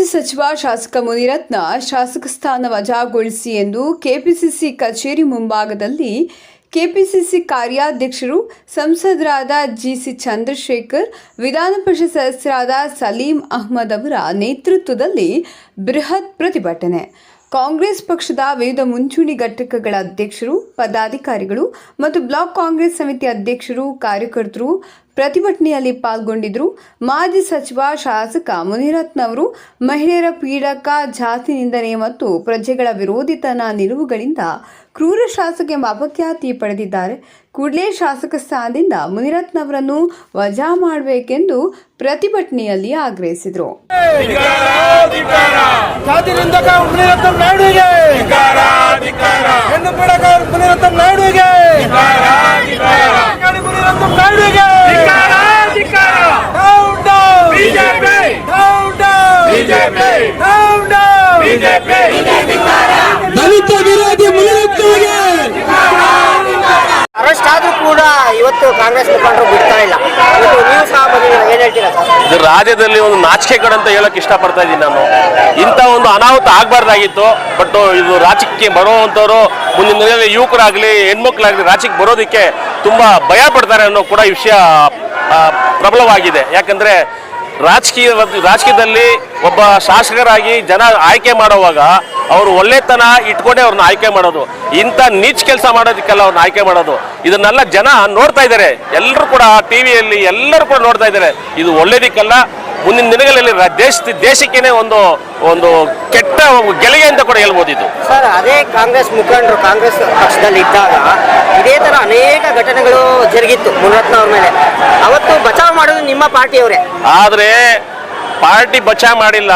ಸಚಿವ ಶಾಸಕ ಮುನಿರತ್ನ ಶಾಸಕ ಸ್ಥಾನ ವಜಾಗೊಳಿಸಿ ಎಂದು ಕೆಪಿಸಿಸಿ ಕಚೇರಿ ಮುಂಭಾಗದಲ್ಲಿ ಕೆಪಿಸಿಸಿ ಕಾರ್ಯಾಧ್ಯಕ್ಷರು ಸಂಸದರಾದ ಜಿಸಿ ಚಂದ್ರಶೇಖರ್, ವಿಧಾನ ಪರಿಷತ್ ಸದಸ್ಯರಾದ ಸಲೀಂ ಅಹ್ಮದ್ ಅವರ ನೇತೃತ್ವದಲ್ಲಿ ಬೃಹತ್ ಪ್ರತಿಭಟನೆ. ಕಾಂಗ್ರೆಸ್ ಪಕ್ಷದ ವಿವಿಧ ಮುಂಚೂಣಿ ಘಟಕಗಳ ಅಧ್ಯಕ್ಷರು, ಪದಾಧಿಕಾರಿಗಳು ಮತ್ತು ಬ್ಲಾಕ್ ಕಾಂಗ್ರೆಸ್ ಸಮಿತಿ ಅಧ್ಯಕ್ಷರು, ಕಾರ್ಯಕರ್ತರು ಪ್ರತಿಭಟನೆಯಲ್ಲಿ ಪಾಲ್ಗೊಂಡಿದ್ರು ಮಾಜಿ ಸಚಿವ ಶಾಸಕ ಮುನಿರತ್ನ ಅವರು ಮಹಿಳೆಯರ ಪೀಡಕ ಜಾತಿ ನಿಂದನೆ ಮತ್ತು ಪ್ರಜೆಗಳ ವಿರೋಧಿತನ ನಿಲುವುಗಳಿಂದ ಕ್ರೂರ ಶಾಸಕ ಎಂಬ ಅಪಖ್ಯಾತಿ ಪಡೆದಿದ್ದಾರೆ ಕೂಡಲೇ ಶಾಸಕ ಸ್ಥಾನದಿಂದ ಮುನಿರತ್ನ ಅವರನ್ನು ವಜಾ ಮಾಡಬೇಕೆಂದು ಪ್ರತಿಭಟನೆಯಲ್ಲಿ ಆಗ್ರಹಿಸಿದರು ಮುನಿರತ್ನ ದಲಿತ ವಿರೋಧಿ ಅರೆಸ್ಟ್ ಆದ್ರೂ ಕೂಡ ಇವತ್ತು ಕಾಂಗ್ರೆಸ್ ಮುಖಂಡರು ಬಿಡ್ತಾ ಇಲ್ಲ. ನೀವು ಸಹ ಏನ್ ಹೇಳ್ತೀರಾ ಸರ್? ಇದು ರಾಜ್ಯದಲ್ಲಿ ಒಂದು ನಾಚಿಕೆಗಡೆ ಅಂತ ಹೇಳಕ್ ಇಷ್ಟಪಡ್ತಾ ಇದ್ದೀನಿ ನಾನು. ಇಂಥ ಒಂದು ಅನಾಹುತ ಆಗಬಾರ್ದಾಗಿತ್ತು ಬಟ್ ಇದು ರಾಜಕೀಯ ಬರುವಂಥವ್ರು ಮುಂದಿನ ದಿನಗಳಲ್ಲಿ ಯುವಕರಾಗಲಿ ಹೆಣ್ಮಕ್ಳಾಗಲಿ ರಾಜ್ಯಕ್ಕೆ ಬರೋದಕ್ಕೆ ತುಂಬಾ ಭಯ ಪಡ್ತಾರೆ ಅನ್ನೋ ಕೂಡ ಈ ವಿಷಯ ಪ್ರಬಲವಾಗಿದೆ. ಯಾಕಂದ್ರೆ ರಾಜಕೀಯ ರಾಜಕೀಯದಲ್ಲಿ ಒಬ್ಬ ಶಾಸಕರಾಗಿ ಜನ ಆಯ್ಕೆ ಮಾಡುವಾಗ ಅವರು ಒಳ್ಳೆತನ ಇಟ್ಕೊಂಡೇ ಅವ್ರನ್ನ ಆಯ್ಕೆ ಮಾಡೋದು. ಇಂಥ ನೀಚ್ ಕೆಲಸ ಮಾಡೋದಕ್ಕೆಲ್ಲ ಅವ್ರನ್ನ ಆಯ್ಕೆ ಮಾಡೋದು. ಇದನ್ನೆಲ್ಲ ಜನ ನೋಡ್ತಾ ಇದ್ದಾರೆ. ಎಲ್ಲರೂ ಕೂಡ ಟಿವಿಯಲ್ಲಿ ಎಲ್ಲರೂ ಕೂಡ ನೋಡ್ತಾ ಇದ್ದಾರೆ. ಇದು ಒಳ್ಳೇದಕ್ಕೆಲ್ಲ. ಮುಂದಿನ ದಿನಗಳಲ್ಲಿ ದೇಶ, ದೇಶಕ್ಕೇನೆ ಒಂದು ಒಂದು ಕೆಟ್ಟ ಗೆಲುಗೆ ಅಂತ ಕೂಡ ಹೇಳ್ಬೋದು ಇದು. ಸರ್, ಅದೇ ಕಾಂಗ್ರೆಸ್ ಮುಖಂಡರು ಕಾಂಗ್ರೆಸ್ ಪಕ್ಷದಲ್ಲಿ ಇದ್ದಾಗ ಇದೇ ತರ ಅನೇಕ ಘಟನೆಗಳು ಜರುಗಿತ್ತು ಮುನರತ್ನ ಮೇಲೆ. ಅವತ್ತು ನಿಮ್ಮ ಪಾರ್ಟಿಯವರೇ. ಆದ್ರೆ ಪಾರ್ಟಿ ಬಚಾ ಮಾಡಿಲ್ಲ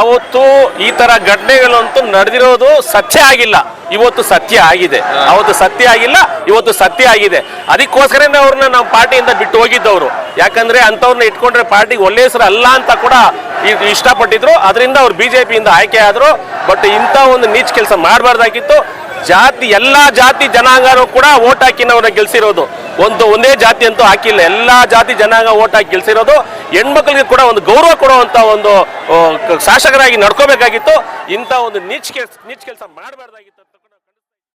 ಅವತ್ತು ಈ ತರ ಘಟನೆಗಳಂತೂ ನಡೆದಿರೋದು ಸತ್ಯ ಆಗಿಲ್ಲ. ಇವತ್ತು ಸತ್ಯ ಆಗಿದೆ. ಅವತ್ತು ಸತ್ಯ ಆಗಿಲ್ಲ ಇವತ್ತು ಸತ್ಯ ಆಗಿದೆ. ಅದಕ್ಕೋಸ್ಕರನೇ ಅವ್ರನ್ನ ನಾವು ಪಾರ್ಟಿಯಿಂದ ಬಿಟ್ಟು ಹೋಗಿದ್ದವರು. ಯಾಕಂದ್ರೆ ಅಂಥವ್ರನ್ನ ಇಟ್ಕೊಂಡ್ರೆ ಪಾರ್ಟಿಗೆ ಒಳ್ಳೆ ಹೆಸರು ಅಲ್ಲ ಅಂತ ಕೂಡ ಇಷ್ಟಪಟ್ಟಿದ್ರು. ಅದರಿಂದ ಅವ್ರು ಬಿಜೆಪಿಯಿಂದ ಆಯ್ಕೆ ಆದ್ರು. ಬಟ್ ಇಂಥ ಒಂದು ನೀಚ್ ಕೆಲಸ ಮಾಡಬಾರ್ದಾಗಿತ್ತು. ಜಾತಿ ಎಲ್ಲಾ ಜಾತಿ ಜನಾಂಗನೂ ಕೂಡ ಓಟ್ ಹಾಕಿ ಗೆಲ್ಸಿರೋದು. ಒಂದು ಒಂದೇ ಜಾತಿ ಅಂತೂ ಹಾಕಿಲ್ಲ. ಎಲ್ಲ ಜಾತಿ ಜನಾಂಗ ಓಟ್ ಹಾಕಿ ಗೆಲ್ಸಿರೋದು ಹೆಣ್ಮಕ್ಳಿಗೆ ಕೂಡ ಒಂದು ಗೌರವ ಕೊಡುವಂತ ಒಂದು ಶಾಸಕರಾಗಿ ನಡ್ಕೋಬೇಕಾಗಿತ್ತು. ಇಂಥ ಒಂದು ನೀಚ್ ಕೆಲಸ ನೀಚ್ ಕೆಲಸ ಮಾಡಬಾರ್ದಾಗಿತ್ತು